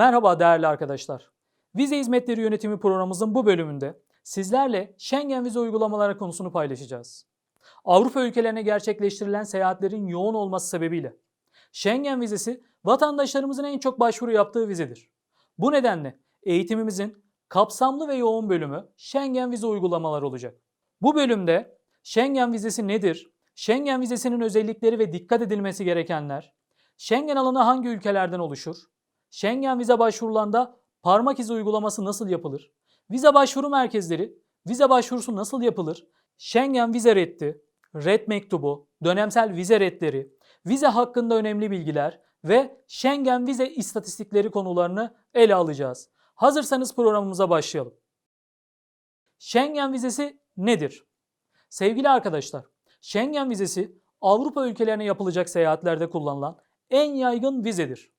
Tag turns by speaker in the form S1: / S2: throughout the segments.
S1: Merhaba değerli arkadaşlar. Vize Hizmetleri Yönetimi programımızın bu bölümünde sizlerle Schengen vize uygulamaları konusunu paylaşacağız. Avrupa ülkelerine gerçekleştirilen seyahatlerin yoğun olması sebebiyle Schengen vizesi vatandaşlarımızın en çok başvuru yaptığı vizedir. Bu nedenle eğitimimizin kapsamlı ve yoğun bölümü Schengen vize uygulamaları olacak. Bu bölümde Schengen vizesi nedir? Schengen vizesinin özellikleri ve dikkat edilmesi gerekenler, Schengen alanı hangi ülkelerden oluşur? Schengen vize başvurulanda parmak izi uygulaması nasıl yapılır? Vize başvuru merkezleri, vize başvurusu nasıl yapılır? Schengen vize reddi, red mektubu, dönemsel vize redleri, vize hakkında önemli bilgiler ve Schengen vize istatistikleri konularını ele alacağız. Hazırsanız programımıza başlayalım. Schengen vizesi nedir? Sevgili arkadaşlar, Schengen vizesi Avrupa ülkelerine yapılacak seyahatlerde kullanılan en yaygın vizedir.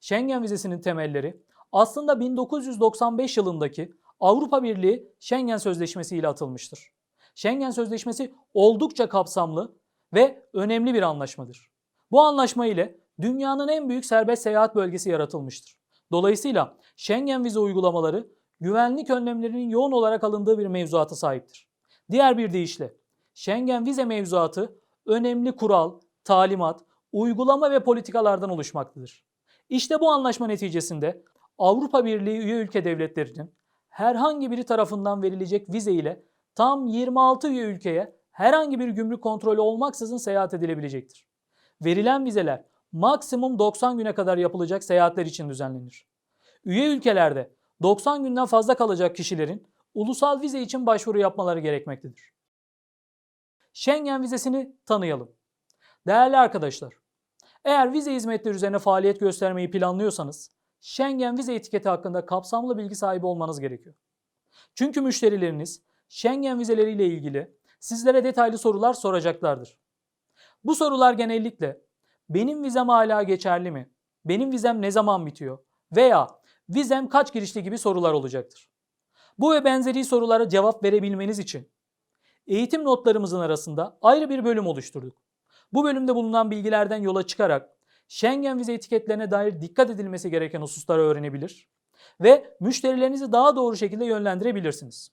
S1: Schengen vizesinin temelleri aslında 1995 yılındaki Avrupa Birliği Schengen Sözleşmesi ile atılmıştır. Schengen Sözleşmesi oldukça kapsamlı ve önemli bir anlaşmadır. Bu anlaşma ile dünyanın en büyük serbest seyahat bölgesi yaratılmıştır. Dolayısıyla Schengen vize uygulamaları güvenlik önlemlerinin yoğun olarak alındığı bir mevzuata sahiptir. Diğer bir deyişle Schengen vize mevzuatı önemli kural, talimat, uygulama ve politikalardan oluşmaktadır. İşte bu anlaşma neticesinde Avrupa Birliği üye ülke devletlerinin herhangi biri tarafından verilecek vize ile tam 26 üye ülkeye herhangi bir gümrük kontrolü olmaksızın seyahat edilebilecektir. Verilen vizeler maksimum 90 güne kadar yapılacak seyahatler için düzenlenir. Üye ülkelerde 90 günden fazla kalacak kişilerin ulusal vize için başvuru yapmaları gerekmektedir. Schengen vizesini tanıyalım. Değerli arkadaşlar, eğer vize hizmetleri üzerine faaliyet göstermeyi planlıyorsanız Schengen vize etiketi hakkında kapsamlı bilgi sahibi olmanız gerekiyor. Çünkü müşterileriniz Schengen vizeleriyle ilgili sizlere detaylı sorular soracaklardır. Bu sorular genellikle benim vizem hala geçerli mi? Benim vizem ne zaman bitiyor? Veya vizem kaç girişli gibi sorular olacaktır. Bu ve benzeri sorulara cevap verebilmeniz için eğitim notlarımızın arasında ayrı bir bölüm oluşturduk. Bu bölümde bulunan bilgilerden yola çıkarak Schengen vize etiketlerine dair dikkat edilmesi gereken hususları öğrenebilir ve müşterilerinizi daha doğru şekilde yönlendirebilirsiniz.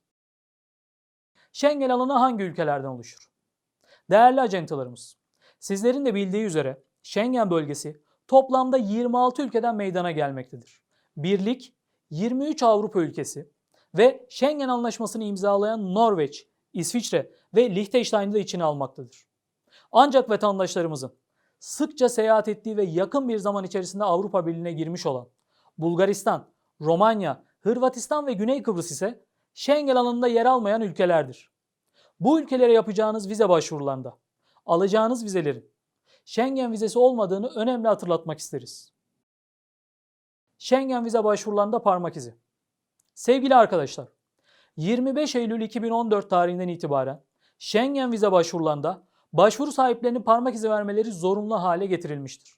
S1: Schengen alanı hangi ülkelerden oluşur? Değerli acentalarımız, sizlerin de bildiği üzere Schengen bölgesi toplamda 26 ülkeden meydana gelmektedir. Birlik 23 Avrupa ülkesi ve Schengen Anlaşması'nı imzalayan Norveç, İsviçre ve Liechtenstein'ı da içine almaktadır. Ancak vatandaşlarımızın sıkça seyahat ettiği ve yakın bir zaman içerisinde Avrupa Birliği'ne girmiş olan Bulgaristan, Romanya, Hırvatistan ve Güney Kıbrıs ise Schengen alanında yer almayan ülkelerdir. Bu ülkelere yapacağınız vize başvurularında alacağınız vizelerin Schengen vizesi olmadığını önemli hatırlatmak isteriz. Schengen vize başvurularında parmak izi. Sevgili arkadaşlar, 25 Eylül 2014 tarihinden itibaren Schengen vize başvurularında başvuru sahiplerinin parmak izi vermeleri zorunlu hale getirilmiştir.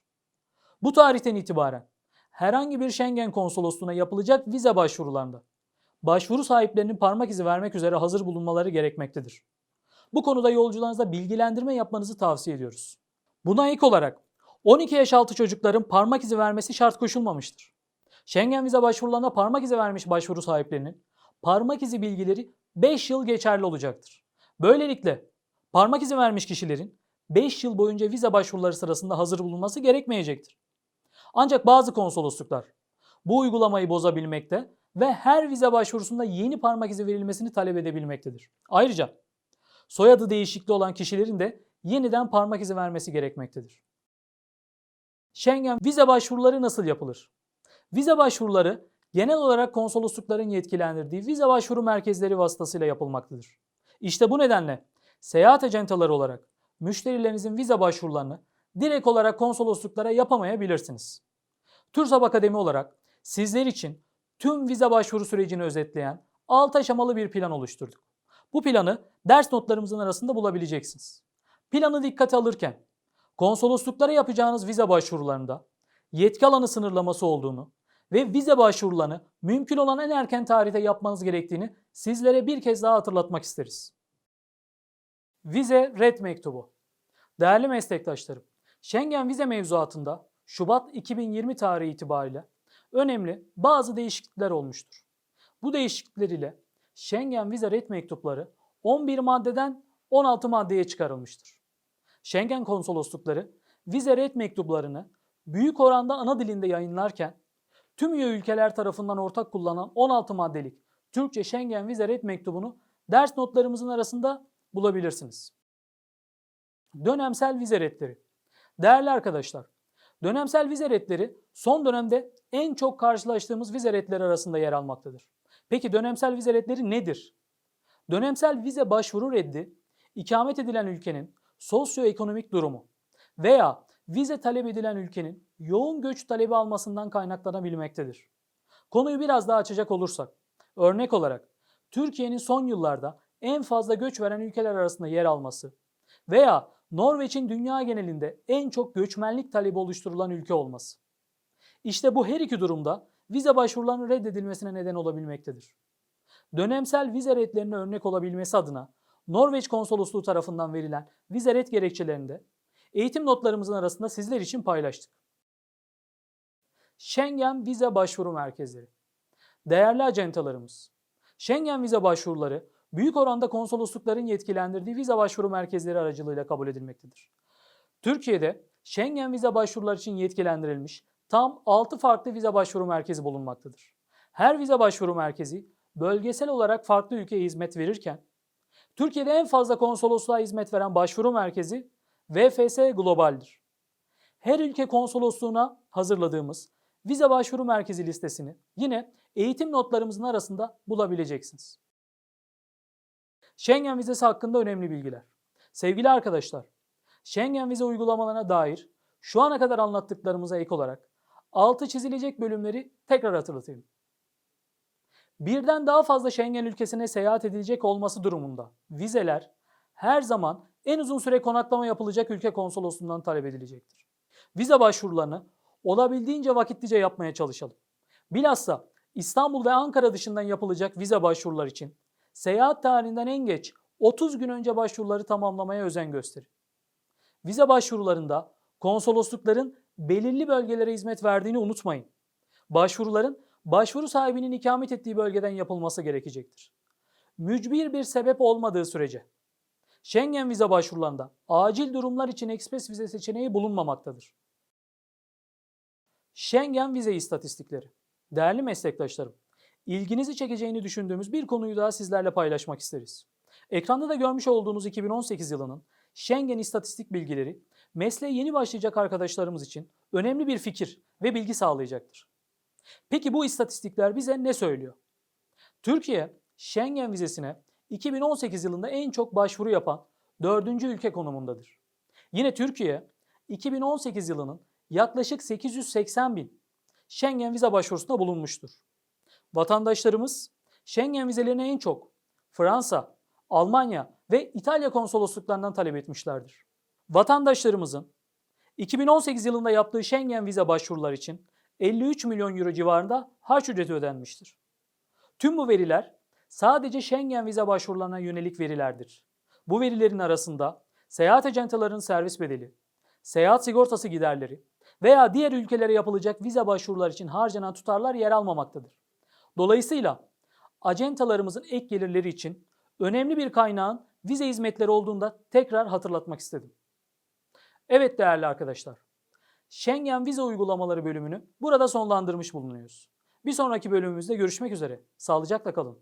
S1: Bu tarihten itibaren herhangi bir Schengen konsolosluğuna yapılacak vize başvurularında başvuru sahiplerinin parmak izi vermek üzere hazır bulunmaları gerekmektedir. Bu konuda yolcularınıza bilgilendirme yapmanızı tavsiye ediyoruz. Buna ek olarak 12 yaş altı çocukların parmak izi vermesi şart koşulmamıştır. Schengen vize başvurularına parmak izi vermiş başvuru sahiplerinin parmak izi bilgileri 5 yıl geçerli olacaktır. Böylelikle parmak izi vermiş kişilerin 5 yıl boyunca vize başvuruları sırasında hazır bulunması gerekmeyecektir. Ancak bazı konsolosluklar bu uygulamayı bozabilmekte ve her vize başvurusunda yeni parmak izi verilmesini talep edebilmektedir. Ayrıca soyadı değişikliği olan kişilerin de yeniden parmak izi vermesi gerekmektedir. Schengen vize başvuruları nasıl yapılır? Vize başvuruları genel olarak konsoloslukların yetkilendirdiği vize başvuru merkezleri vasıtasıyla yapılmaktadır. İşte bu nedenle seyahat acentaları olarak müşterilerinizin vize başvurularını direkt olarak konsolosluklara yapamayabilirsiniz. TÜRSAB Akademi olarak sizler için tüm vize başvuru sürecini özetleyen 6 aşamalı bir plan oluşturduk. Bu planı ders notlarımızın arasında bulabileceksiniz. Planı dikkate alırken konsolosluklara yapacağınız vize başvurularında yetki alanı sınırlaması olduğunu ve vize başvurularını mümkün olan en erken tarihte yapmanız gerektiğini sizlere bir kez daha hatırlatmak isteriz. Vize red mektubu. Değerli meslektaşlarım, Schengen vize mevzuatında Şubat 2020 tarihi itibariyle önemli bazı değişiklikler olmuştur. Bu değişiklikler ile Schengen vize red mektupları 11 maddeden 16 maddeye çıkarılmıştır. Schengen konsoloslukları vize red mektuplarını büyük oranda ana dilinde yayınlarken tüm üye ülkeler tarafından ortak kullanılan 16 maddelik Türkçe Schengen vize red mektubunu ders notlarımızın arasında bulabilirsiniz. Dönemsel vize redleri. Değerli arkadaşlar, dönemsel vize redleri son dönemde en çok karşılaştığımız vize redleri arasında yer almaktadır. Peki dönemsel vize redleri nedir? Dönemsel vize başvuru reddi, ikamet edilen ülkenin sosyoekonomik durumu veya vize talep edilen ülkenin yoğun göç talebi almasından kaynaklanabilmektedir. Konuyu biraz daha açacak olursak, örnek olarak Türkiye'nin son yıllarda en fazla göç veren ülkeler arasında yer alması veya Norveç'in dünya genelinde en çok göçmenlik talebi oluşturulan ülke olması. İşte bu her iki durumda vize başvurularının reddedilmesine neden olabilmektedir. Dönemsel vize redlerine örnek olabilmesi adına Norveç konsolosluğu tarafından verilen vize red gerekçelerinde eğitim notlarımızın arasında sizler için paylaştık. Schengen vize başvuru merkezleri. Değerli acentalarımız, Schengen vize başvuruları büyük oranda konsoloslukların yetkilendirdiği vize başvuru merkezleri aracılığıyla kabul edilmektedir. Türkiye'de Schengen vize başvurular için yetkilendirilmiş tam 6 farklı vize başvuru merkezi bulunmaktadır. Her vize başvuru merkezi bölgesel olarak farklı ülkeye hizmet verirken, Türkiye'de en fazla konsolosluğa hizmet veren başvuru merkezi VFS Global'dir. Her ülke konsolosluğuna hazırladığımız vize başvuru merkezi listesini yine eğitim notlarımızın arasında bulabileceksiniz. Schengen vizesi hakkında önemli bilgiler. Sevgili arkadaşlar, Schengen vize uygulamalarına dair şu ana kadar anlattıklarımıza ek olarak altı çizilecek bölümleri tekrar hatırlatayım. Birden daha fazla Schengen ülkesine seyahat edilecek olması durumunda vizeler her zaman en uzun süre konaklama yapılacak ülke konsolosluğundan talep edilecektir. Vize başvurularını olabildiğince vakitlice yapmaya çalışalım. Bilhassa İstanbul ve Ankara dışından yapılacak vize başvurular için seyahat tarihinden en geç 30 gün önce başvuruları tamamlamaya özen gösterin. Vize başvurularında konsoloslukların belirli bölgelere hizmet verdiğini unutmayın. Başvuruların başvuru sahibinin ikamet ettiği bölgeden yapılması gerekecektir. Mücbir bir sebep olmadığı sürece Schengen vize başvurularında acil durumlar için ekspres vize seçeneği bulunmamaktadır. Schengen vize istatistikleri. Değerli meslektaşlarım, ilginizi çekeceğini düşündüğümüz bir konuyu daha sizlerle paylaşmak isteriz. Ekranda da görmüş olduğunuz 2018 yılının Schengen istatistik bilgileri mesleğe yeni başlayacak arkadaşlarımız için önemli bir fikir ve bilgi sağlayacaktır. Peki bu istatistikler bize ne söylüyor? Türkiye Schengen vizesine 2018 yılında en çok başvuru yapan dördüncü ülke konumundadır. Yine Türkiye 2018 yılının yaklaşık 880 bin Schengen vize başvurusunda bulunmuştur. Vatandaşlarımız Schengen vizelerini en çok Fransa, Almanya ve İtalya konsolosluklarından talep etmişlerdir. Vatandaşlarımızın 2018 yılında yaptığı Schengen vize başvurular için 53 milyon euro civarında harç ücreti ödenmiştir. Tüm bu veriler sadece Schengen vize başvurularına yönelik verilerdir. Bu verilerin arasında seyahat ajantalarının servis bedeli, seyahat sigortası giderleri veya diğer ülkelere yapılacak vize başvurular için harcanan tutarlar yer almamaktadır. Dolayısıyla acentalarımızın ek gelirleri için önemli bir kaynağın vize hizmetleri olduğunda tekrar hatırlatmak istedim. Evet değerli arkadaşlar, Schengen vize uygulamaları bölümünü burada sonlandırmış bulunuyoruz. Bir sonraki bölümümüzde görüşmek üzere. Sağlıcakla kalın.